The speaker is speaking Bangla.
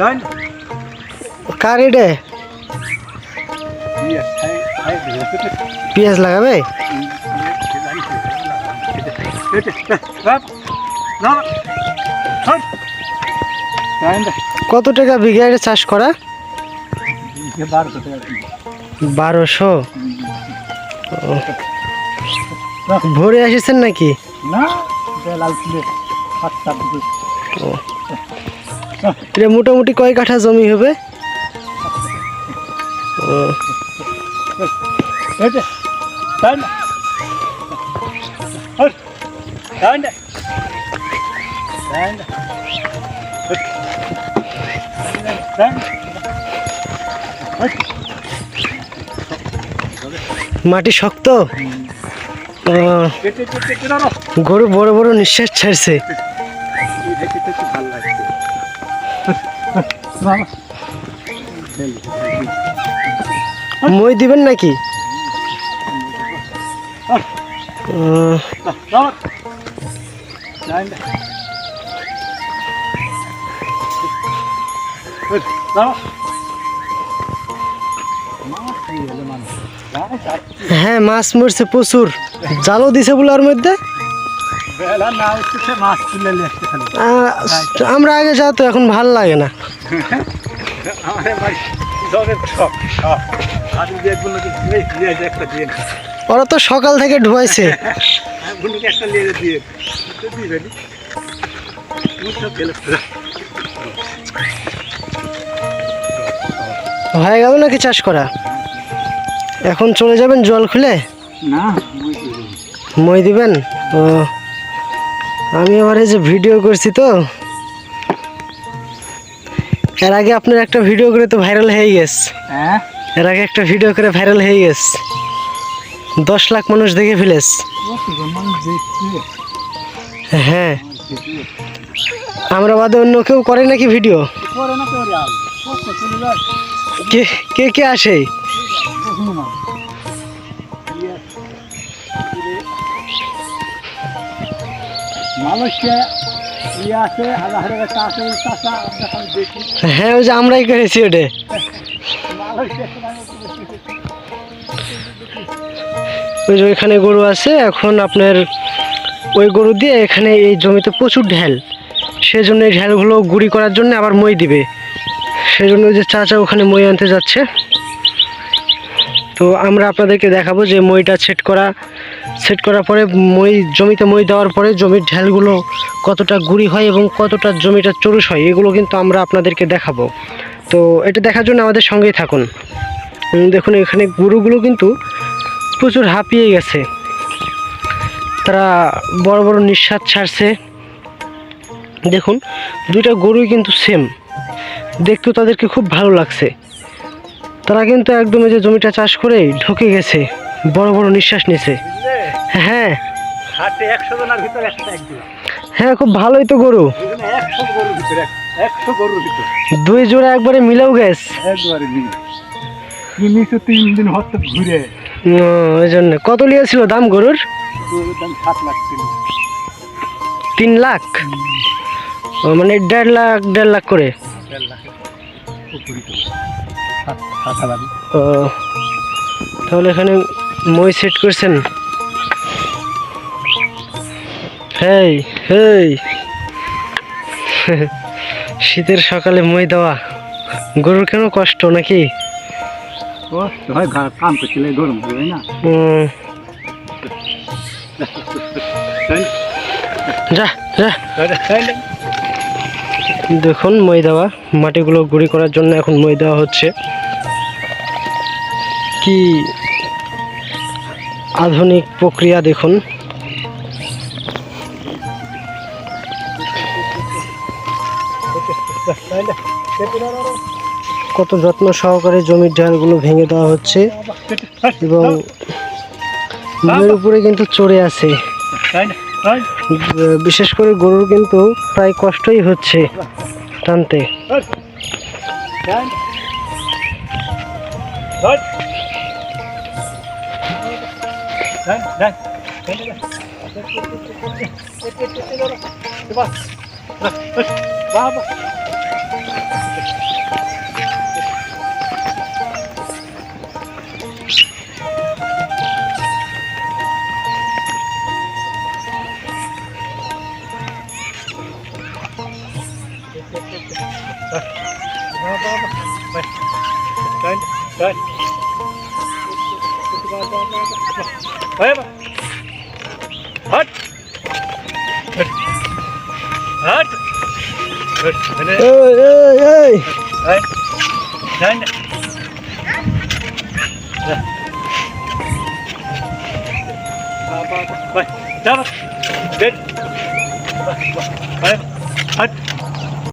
কার. পেঁয়াজ লাগাবে? কত টাকা বিঘা এটা চাষ করা? বারোশো। ভোরে এসেছেন নাকি? না এটা মোটামুটি কয় কাঠা জমি হবে? মাটি শক্ত? গরু বড় বড় নিঃশ্বাস ছাড়ছে। মই দিবেন নাকি. হ্যাঁ মাছ মরছে প্রচুর। জালও দিছে বলে ওর মধ্যে আমরা আগে যাতো এখন ভালো লাগে না। ওরা তো সকাল থেকে ঢুয়াইছে সব গেলে। হয়ে গেল নাকি চাষ করা? এখন চলে যাবেন জল খুলে? না মই দিবেন? ও আমি আবার এই যে ভিডিও করছি তো এর আগে আপনার একটা ভিডিও করে তো ভাইরাল হয়ে গেছে। হ্যাঁ? এর আগে একটা ভিডিও করে ভাইরাল হয়ে গেছে। দশ লাখ মানুষ দেখে ফেলেস হ্যাঁ। আমরা বাদে অন্য কেউ করে নাকি ভিডিও কে কে কে আসে? মানুষকে হ্যাঁ ওই যে আমরাই করেছি ওটা। ওই যে ওইখানে গরু আছে, এখন আপনার ওই গরু দিয়ে এখানে এই জমিতে প্রচুর ঢেল। সেজন্য এই ঢেলগুলো গুঁড়ি করার জন্য আবার মই দিবে। সেজন্য যে চাচা ওখানে মই আনতে যাচ্ছে। তো আমরা আপনাদেরকে দেখাবো যে মইটা সেট করা, সেট করার পরে মই, জমিতে মই দেওয়ার পরে জমির ঢেলগুলো কতটা গুঁড়ি হয় এবং কতটা জমিটা চরুষ হয়, এগুলো কিন্তু আমরা আপনাদেরকে দেখাবো। তো এটা দেখার জন্য আমাদের সঙ্গেই থাকুন। দেখুন, এখানে গরুগুলো কিন্তু প্রচুর হাঁপিয়ে গেছে। তারা বড় বড় নিঃশ্বাস ছাড়ছে। দেখুন, দুইটা গরুই কিন্তু সেম দেখতেও তাদেরকে খুব ভালো লাগছে। তারা কিন্তু একদম এই যে জমিটা চাষ করে ঢুকে গেছে। বড় বড় নিঃশ্বাস নিছে। হ্যাঁ। হ্যাঁ খুব ভালোই তো গরু। দুই জোড়া একবারে মিলেও গেছে। তিন দিন ঘুরে। ওই জন্য। কত লিয়েছিল দাম গরুর? তিন লাখ। মানে দেড় লাখ দেড় লাখ করে। ও তাহলে এখানে মই সেট করছেন? হেই হেই। শীতের সকালে মই দেওয়া। গরুর কেন কষ্ট নাকি? কাম করছিল গরম হবে না? উম, যা যা। দেখুন মই দেওয়া মাটিগুলো গুঁড়ি করার জন্য এখন মই দেওয়া হচ্ছে। কি আধুনিক প্রক্রিয়া দেখুন। কত যত্ন সহকারে জমির ঢালগুলো ভেঙে দেওয়া হচ্ছে এবং মেয়ের উপরে কিন্তু চড়ে আছে। বিশেষ করে গরুর কিন্তু প্রায় কষ্টই হচ্ছে টানতে Baba. Đây, đây. Đấy mà. Hết. Hết. Hết. Ơi ơi ơi. Đấy. Đấy. Đây. Đây. Đây. Đây.